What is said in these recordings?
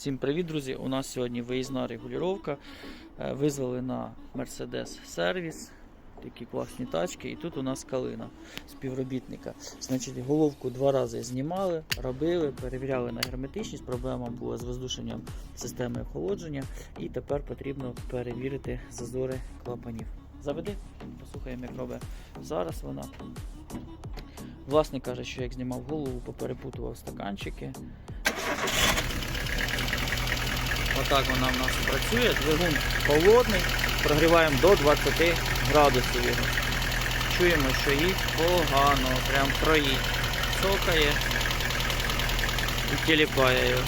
Всім привіт, друзі! У нас сьогодні виїзна регулювання. Е, Визвали на Mercedes сервіс. Такі класні тачки. І тут у нас калина співробітника. Значить, головку два рази знімали, робили, перевіряли на герметичність. Проблема була з воздушенням системи охолодження. І тепер потрібно перевірити зазори клапанів. Заведи, послухаємо, як робить зараз вона. Власник каже, що як знімав голову, поперепутував стаканчики. Отак вона в нас працює. Двигун холодний, прогріваємо до 20 градусів. Чуємо, що їй погано, прям троїть. Цокає і тіліпає його.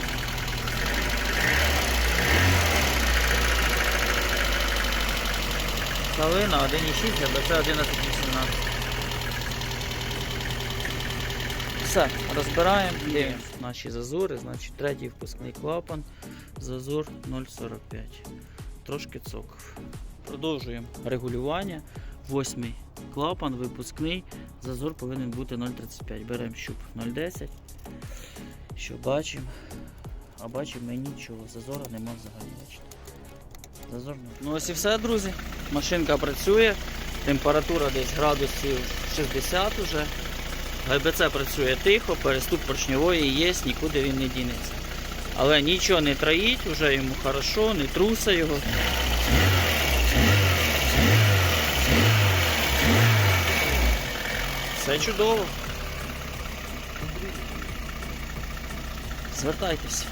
Калина 1,6, АБЦ 11,18. Все, розбираємо, дивимося наші зазори, значить третій впускний клапан, зазор 0,45. Трошки цокав. Продовжуємо регулювання. Восьмий клапан, випускний, зазор повинен бути 0,35. Беремо щуп 0,10. Що бачимо? А бачимо ми нічого, зазора нема взагалі. Зазор. Ну ось і все, друзі. Машинка працює, температура десь градусів 60 уже. ГБЦ працює тихо, переступ поршньової є, нікуди він не дінеться. Але нічого не троїть, вже йому хорошо, не труса його. Все чудово. Звертайтеся.